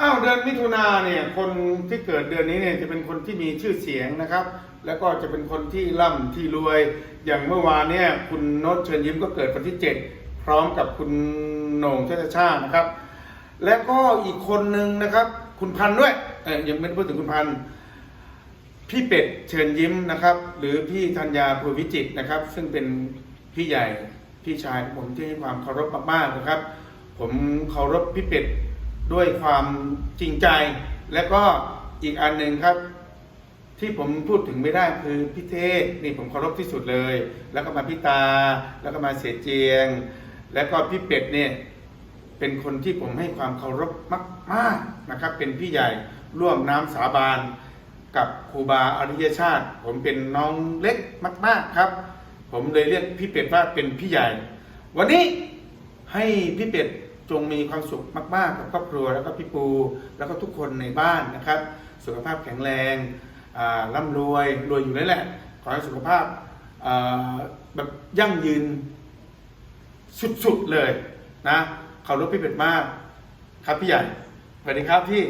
อ้าวเดือนมิถุนาเนี่ยคนที่เกิดเดือนนี้เนี่ยจะเป็นคนที่มีชื่อเสียงนะครับ แล้วก็จะเป็นคนที่ร่ำที่รวย อย่างเมื่อวานเนี่ยคุณโนตเชิญยิ้มก็เกิดวันที่ 7 พร้อมกับคุณโหน่งชาติชาตินะครับ แล้วก็อีกคนหนึ่งนะครับ คุณพันธ์ด้วยเออยังไม่ได้พูดถึงคุณพันธ์พี่เป็ดเชิญยิ้มนะครับ หรือพี่ธัญญาภูวิจิตนะครับ ซึ่งเป็นพี่ใหญ่พี่ชายของผมที่ให้ความเคารพมากๆนะครับ ผมเคารพพี่เป็ด ด้วยความจริงใจ และก็อีกอันหนึ่งครับ ที่ผมพูดถึงไม่ได้คือพี่เทศนี่ผมเคารพที่สุดเลย แล้วก็มาพี่ตา แล้วก็มาเสียเจียง แล้วก็พี่เป็ดเนี่ยเป็นคนที่ผมให้ความเคารพมากๆนะครับ เป็นพี่ใหญ่ร่วมน้ำสาบานกับครูบาอริยชาติ ผมเป็นน้องเล็กมาก ๆครับ ผมเลยเรียกพี่เป็ดว่าเป็นพี่ใหญ่ วันนี้ให้พี่เป็ด จงมีความสุขมาก ๆ กับครอบครัวแล้วก็พี่ปู แล้วก็ทุกคนในบ้านนะครับ สุขภาพแข็งแรงอ่าร่ำรวยรวยอยู่แล้วแหละ ขอให้สุขภาพอ่าแบบยั่งยืนสุด ๆ เลยนะเคารบพี่เป็ดมาก ครับพี่ใหญ่สวัสดีครับพี่